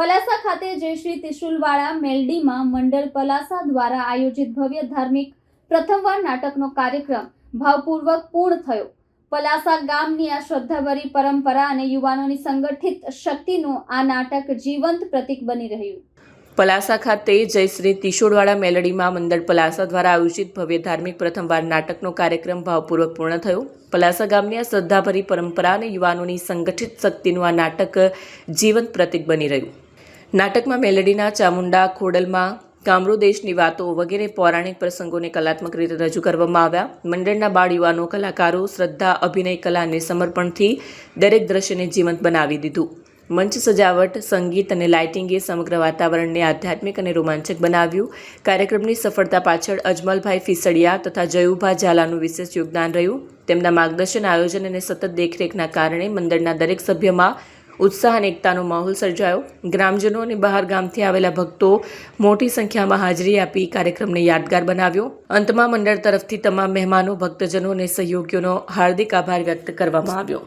પલાસા ખાતે જય શ્રી ત્રિશુલવાળા મેલડીમાં મંડળ પલાસા દ્વારા આયોજિત ભવ્ય ધાર્મિક પ્રથમવાર નાટકનો કાર્યક્રમ ભાવપૂર્વક પૂર્ણ થયો. પલાસા ગામની આ શ્રદ્ધાભરી પરંપરા અને યુવાનોની સંગઠિત શક્તિનું આ નાટક જીવંત પ્રતીક બની રહ્યું. પલાસા ખાતે જય શ્રી તિશોડવાળા મેલડીમાં મંડળ પલાસા દ્વારા આયોજિત ભવ્ય ધાર્મિક પ્રથમવાર નાટકનો કાર્યક્રમ ભાવપૂર્વક પૂર્ણ થયો. પલાસા ગામની આ શ્રદ્ધાભરી પરંપરા અને યુવાનોની સંગઠિત શક્તિનું આ નાટક જીવંત પ્રતીક બની રહ્યું. નાટકમાં મેલડીના ચામુંડા, ખોડલમાં કામરૂ દેશની વાતો વગેરે પૌરાણિક પ્રસંગોને કલાત્મક રીતે રજૂ કરવામાં આવ્યા. મંડળના બાળ યુવાનો, કલાકારો, શ્રદ્ધા, અભિનય કલા અને સમર્પણથી દરેક દ્રશ્યને જીવંત બનાવી દીધું. મંચ સજાવટ, સંગીત અને લાઇટિંગે સમગ્ર વાતાવરણને આધ્યાત્મિક અને રોમાંચક બનાવ્યું. કાર્યક્રમની સફળતા પાછળ અજમલભાઈ ફિસડિયા તથા જયુભા ઝાલાનું વિશેષ યોગદાન રહ્યું. તેમના માર્ગદર્શન, આયોજન અને સતત દેખરેખના કારણે મંડળના દરેક સભ્યમાં ઉત્સાહ અને એકતાનો માહોલ સર્જાયો. ગ્રામજનો અને બહાર ગામથી આવેલા ભક્તો મોટી સંખ્યામાં હાજરી આપી કાર્યક્રમને યાદગાર બનાવ્યો. અંતમાં મંડળ તરફથી તમામ મહેમાનો, ભક્તજનો અને સહયોગીઓનો હાર્દિક આભાર વ્યક્ત કરવામાં આવ્યો.